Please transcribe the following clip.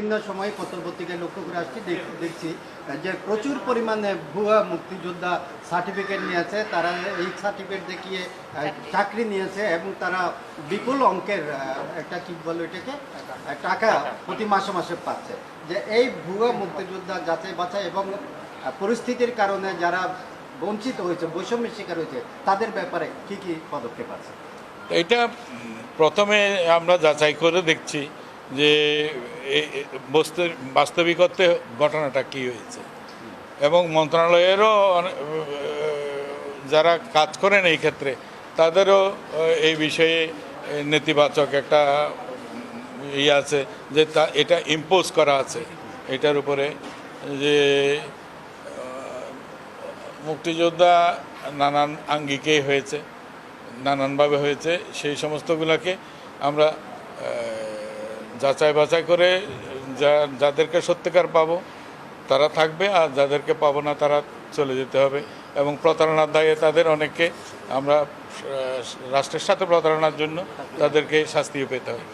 বিভিন্ন সময়ে পত্রপত্রিকায় লক্ষ্য করে আসছি দেখছি যে প্রচুর পরিমাণে ভুয়া মুক্তিযোদ্ধা সার্টিফিকেট নিয়েছে তারা এই সার্টিফিকেট দেখিয়ে চাকরি। নিয়েছে এবং তারা বিপুল অঙ্কের একটা কি বলে এটাকে টাকা। প্রতি মাসে মাসে পাচ্ছে। যে এই ভুয়া মুক্তিযোদ্ধা যাচাই বাছাই এবং পরিস্থিতির কারণে যারা বঞ্চিত হয়েছে বৈষম্যের শিকার হয়েছে তাদের ব্যাপারে কি কি পদক্ষেপ আছে? এটা প্রথমে আমরা যাচাই করে দেখছি। যে এ- এ- বস্তু- বাস্তবিকতে ঘটনাটা কি হয়েছে? এবং মন্ত্রণালয়েরও যারা কাজ করেন এই ক্ষেত্রে, তাদেরও এই বিষয়ে নেতিবাচক একটা ইয়ে আছে যে তা, এটা ইম্পোজ করা আছে। এটার উপরে যে মুক্তিযোদ্ধা নানান আঙ্গিকেই হয়েছে, নানানভাবে হয়েছে, সেই সমস্তগুলোকে আমরা যাচাই বাছাই করে যা যাদেরকে সত্যিকার পাবো তারা থাকবে আর যাদেরকে পাবো না তারা চলে যেতে হবে। এবং প্রতারণার দায়ে তাদের অনেককে আমরা রাষ্ট্রের সাথে প্রতারণার জন্য তাদেরকে শাস্তিও পেতে হবে।